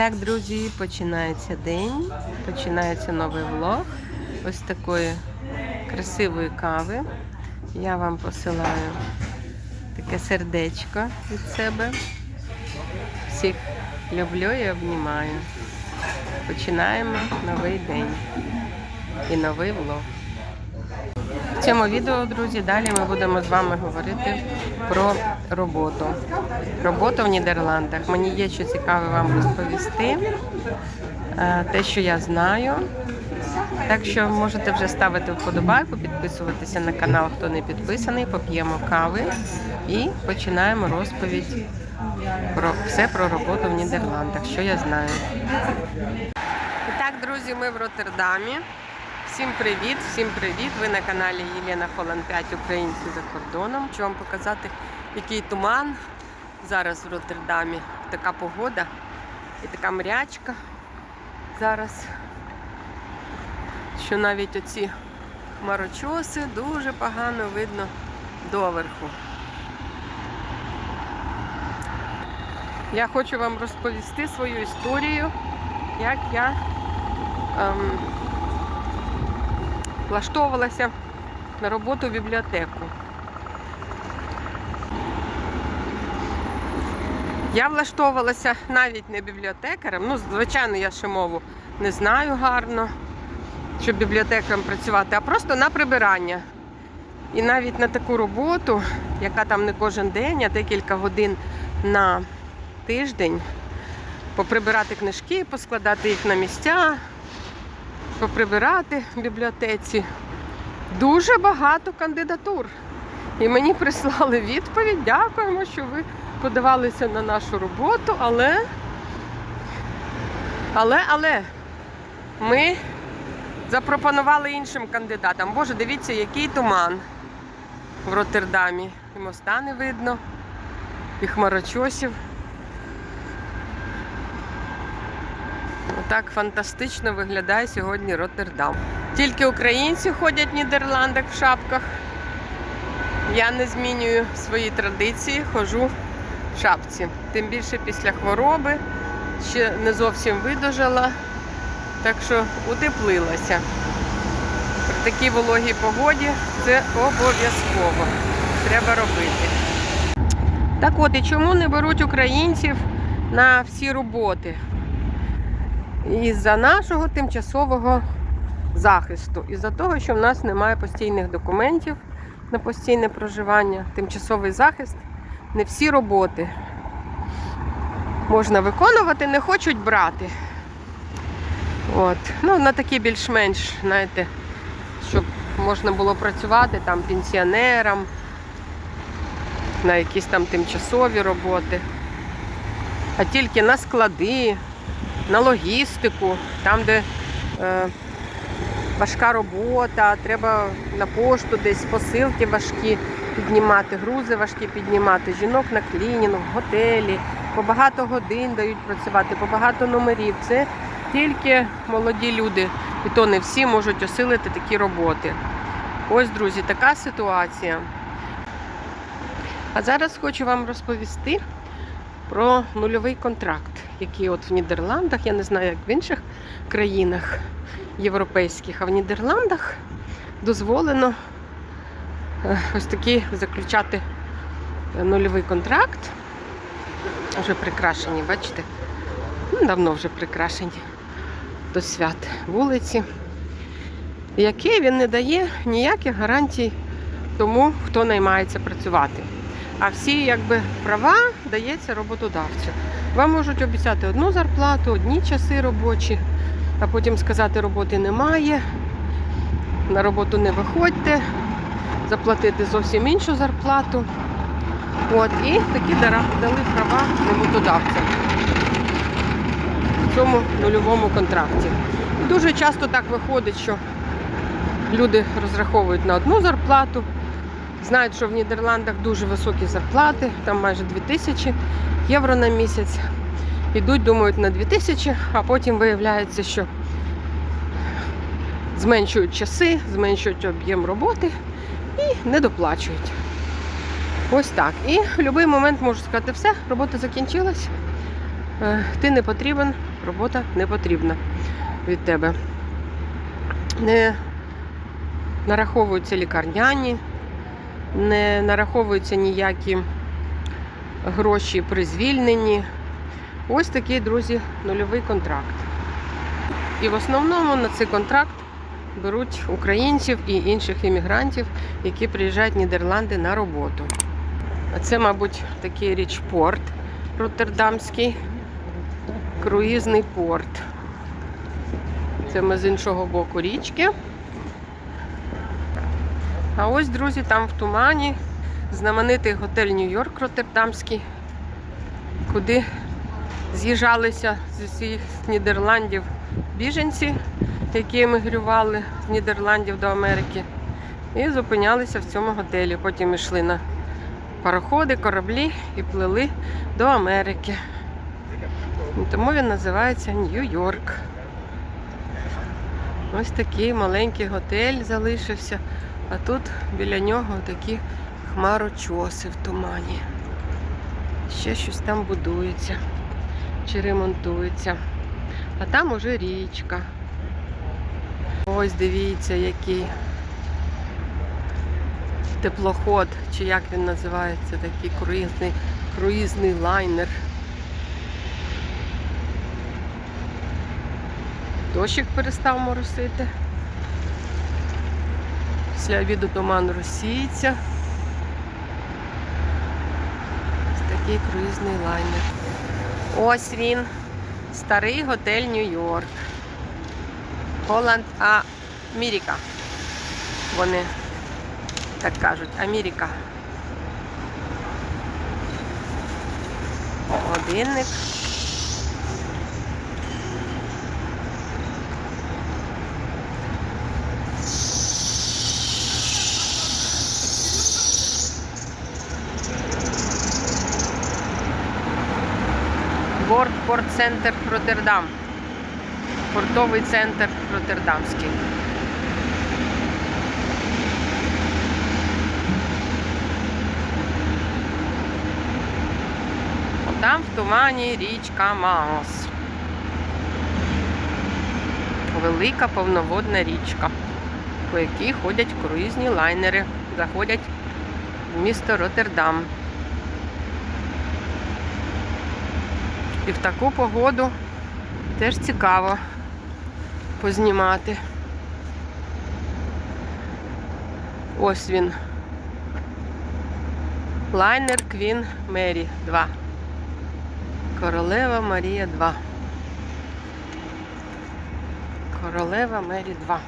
Так, друзі, починається день, починається новий влог. Ось такої красивої кави. Я вам посилаю таке сердечко від себе. Всіх люблю і обнімаю. Починаємо новий день і новий влог. В цьому відео, друзі, далі ми будемо з вами говорити про роботу. Роботу в Нідерландах. Мені є що цікаве вам розповісти. Е, Те, що я знаю. Так що можете вже ставити вподобайку, підписуватися на канал, хто не підписаний, поп'ємо кави і починаємо розповідь про все про роботу в Нідерландах, що я знаю. І так, друзі, ми в Роттердамі. Всім привіт, всім привіт! Ви на каналі Єлена Холланд 5 Українці за кордоном. Хочу вам показати, який туман зараз в Роттердамі. Така погода і така мрячка зараз. Що навіть оці хмарочоси дуже погано видно доверху. Я хочу вам розповісти свою історію, як я ем, влаштовувалася на роботу в бібліотеку. Я влаштовувалася навіть не бібліотекарем. Ну, звичайно, я ще мову не знаю гарно, щоб бібліотекарем працювати, а просто на прибирання. І навіть на таку роботу, яка там не кожен день, а декілька годин на тиждень, поприбирати книжки, поскладати їх на місця, поприбирати в бібліотеці. Дуже багато кандидатур. І мені прислали відповідь. Дякуємо, що ви подавалися на нашу роботу, але, але, але ми запропонували іншим кандидатам. Боже, дивіться, який туман в Роттердамі. І моста не видно, і хмарочосів. Отак фантастично виглядає сьогодні Роттердам. Тільки українці ходять в Нідерландах в шапках. Я не змінюю свої традиції, ходжу в шапці. Тим більше після хвороби, ще не зовсім видужала, так що утеплилася. При такій вологій погоді це обов'язково. Треба робити. Так от, і чому не беруть українців на всі роботи? Із-за нашого тимчасового захисту. Із-за того, що в нас немає постійних документів на постійне проживання, тимчасовий захист, не всі роботи можна виконувати, не хочуть брати. От. Ну, на такі більш-менш, знаєте, щоб можна було працювати там пенсіонерам, на якісь там тимчасові роботи, а тільки на склади, на логістику, там, де е, важка робота, треба на пошту десь посилки важкі піднімати, грузи важкі піднімати, жінок на клінінг, готелі, по багато годин дають працювати, по багато номерів. Це тільки молоді люди, і то не всі можуть осилити такі роботи. Ось, друзі, така ситуація. А зараз хочу вам розповісти про нульовий контракт, який от в Нідерландах, я не знаю, як в інших країнах європейських, а в Нідерландах дозволено е, ось такий заключати нульовий контракт. Вже прикрашені, бачите? Ну, Давно вже прикрашені до свят вулиці, який він не дає ніяких гарантій тому, хто наймається працювати. А всі якби права дається роботодавцю. Вам можуть обіцяти одну зарплату, одні часи робочі, а потім сказати, роботи немає, на роботу не виходьте, заплатити зовсім іншу зарплату. От, і такі дали права роботодавцям в цьому нульовому контракті. І дуже часто так виходить, що люди розраховують на одну зарплату, знають, що в Нідерландах дуже високі зарплати, там майже 2000 євро на місяць. Ідуть, думають на 2000, а потім виявляється, що зменшують часи, зменшують об'єм роботи і не доплачують. Ось так. І в будь-який момент можу сказати, все, робота закінчилась. Е, Ти не потрібен, робота не потрібна від тебе. Не нараховуються лікарняні, не нараховуються ніякі гроші при звільненні. Ось такий, друзі, нульовий контракт. І в основному на цей контракт беруть українців і інших іммігрантів, які приїжджають в Нідерланди на роботу. Це, мабуть, такий річпорт Роттердамський, круїзний порт. Це ми з іншого боку річки. А ось, друзі, там в тумані знаменитий готель Нью-Йорк Роттердамський, куди з'їжджалися з усіх Нідерландів біженці, які емігрували з Нідерландів до Америки, і зупинялися в цьому готелі. Потім йшли на пароходи, кораблі і плили до Америки. Тому він називається Нью-Йорк. Ось такий маленький готель залишився, а тут біля нього такі хмарочоси в тумані. Ще щось там будується чи ремонтується. А там уже річка. Ось дивіться, який теплоход, чи як він називається, такий круїзний, круїзний лайнер. Дощик перестав моросити. Після обіду туман розсіється. Ось такий круїзний лайнер. Ось він, старий готель Нью-Йорк. Голланд Америка. Вони так кажуть, Америка. Годинник. Порт-центр Роттердам. Портовий центр Роттердамський. Там в тумані річка Маос. Велика повноводна річка, по якій ходять круїзні лайнери, заходять в місто Роттердам. І в таку погоду теж цікаво познімати. Ось він. Лайнер Квін Мері 2. Королева Марія 2. Королева Мері 2.